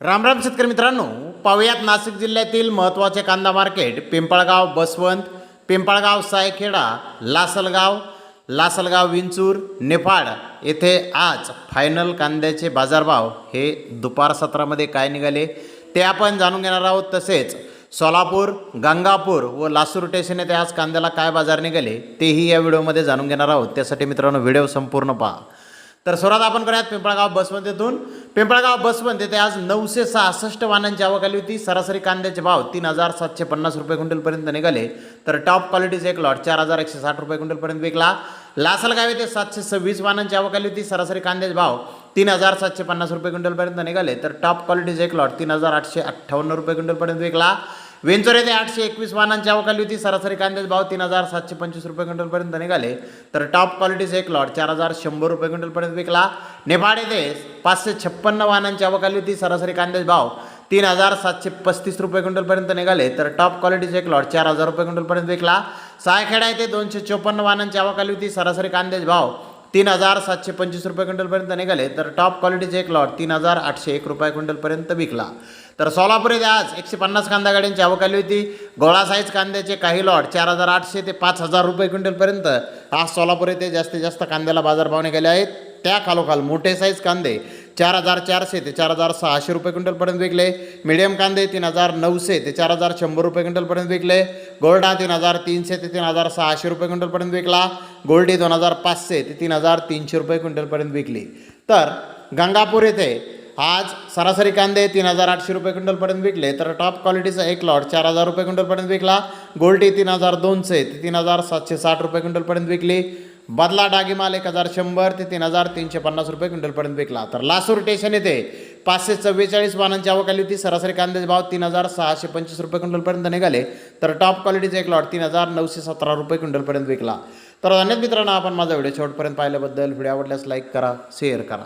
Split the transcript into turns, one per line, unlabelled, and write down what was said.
रामराम शेतकरी मित्रांनो पाहुयात नाशिक जिल्ह्यातील महत्त्वाचे कांदा मार्केट पिंपळगाव बसवंत पिंपळगाव सायखेडा लासलगाव लासलगाव विंचूर निफाड येथे आज फायनल कांद्याचे बाजारभाव हे दुपार सत्रामध्ये काय निघाले ते आपण जाणून घेणार आहोत. तसेच सोलापूर गंगापूर व लासूर स्टेशन येथे आज कांद्याला काय बाजार निघाले तेही या व्हिडिओमध्ये जाणून घेणार आहोत. त्यासाठी मित्रांनो व्हिडिओ संपूर्ण पहा. तर सुरुवात आपण करूयात पिंपळगाव बसवंत येथून पिंपळगाव बसवंत येथे आज नऊशे सहासष्ट वाहनांची आवक आली होती. सरासरी कांद्याचे भाव तीन हजार सातशे पन्नास रुपये क्विंटलपर्यंत निघाले. तर टॉप क्वालिटीचे एक लॉट चार हजार एकशे साठ रुपये क्विंटलपर्यंत विकला लासलगाव येथे सातशे सव्वीस वाहनांची आवक आली होती. सरासरी कांद्याचे भाव तीन हजार सातशे पन्नास रुपये क्विंटलपर्यंत निघाले. तर टॉप क्वालिटीचे एक लॉट तीन हजार आठशे अठ्ठावन्न रुपये क्विंटलपर्यंत विकला. वेंचोर येथे आठशे एकवीस वाहनांची आवकाली होती. सरासरी कांद्याचे भाव तीन हजार सातशे पंचवीस रुपये क्विंटलपर्यंत निघाले. तर टॉप क्वालिटीचे एक लॉट चार हजार शंभर रुपये क्विंटलपर्यंत विकला. नेपाळ येथे पाचशे छप्पन्न वाहनांची आवक होती. सरासरी कांद्याचे भाव तीन हजार सातशे पस्तीस रुपये क्विंटलपर्यंत निघाले. तर टॉप क्वालिटीचे एक लॉट चार हजार रुपये क्विंटलपर्यंत विकला. सायखेडा येथे दोनशे चोपन्न वाहनांची आवक होती. सरासरी कांद्याचे भाव तीन हजार सातशे पंचवीस रुपये क्विंटलपर्यंत निघाले. तर टॉप क्वालिटीचे एक लॉट तीन हजार आठशे एक रुपये क्विंटलपर्यंत विकला. तर सोलापूर येथे आज एकशे पन्नास कांदा गाड्यांची आवक आली होती. गोळा साईज कांद्याचे काही लॉट चार हजार आठशे ते पाच हजार रुपये क्विंटलपर्यंत. आज सोलापूर येथे जास्तीत जास्त कांद्याला बाजारभाव निघाले आहेत. त्या खालोखाल मोठे साईज कांदे चार हजार चारशे ते चार हजार सहाशे रुपये क्विंटलपर्यंत विकले. मिडियम कांदे तीन हजार नऊशे ते चार हजार शंभर रुपये क्विंटलपर्यंत विकले. गोल्डा तीन हजार तीनशे ते तीन हजार सहाशे रुपये क्विंटलपर्यंत विकला. गोल्डी दोन हजार पाचशे ते तीन हजार तीनशे रुपये क्विंटलपर्यंत विकली. तर गंगापूर येथे आज सरासरी कांदे तीन हजार आठशे रुपये क्विंटलपर्यंत विकले. तर टॉप क्वालिटीचा एक लॉट चार हजार रुपये क्विंटलपर्यंत विकला. गोल्डी तीन हजार दोनशे ते तीन हजार सातशे साठ रुपये क्विंटलपर्यंत विकली. बदला डागीमाल एक हजार शंभर ते तीन हजार तीनशे पन्नास रुपये क्विंटलपर्यंत विकला. तर लासूर स्टेशन येथे पाचशे चव्वेचाळीस वाहनांची आवक आली होती. सरासरी कांद्याचे भाव तीन हजार सहाशे पंचवीस रुपये क्विंटलपर्यंत निघाले. तर टॉप क्वालिटीचा एक लॉट तीन हजार नऊशे सतरा रुपये क्विंटलपर्यंत विकला. तर अनेक मित्रांनो आपण माझा व्हिडिओ शेवटपर्यंत पाहिल्याबद्दल. व्हिडिओ आवडल्यास लाईक करा शेअर करा.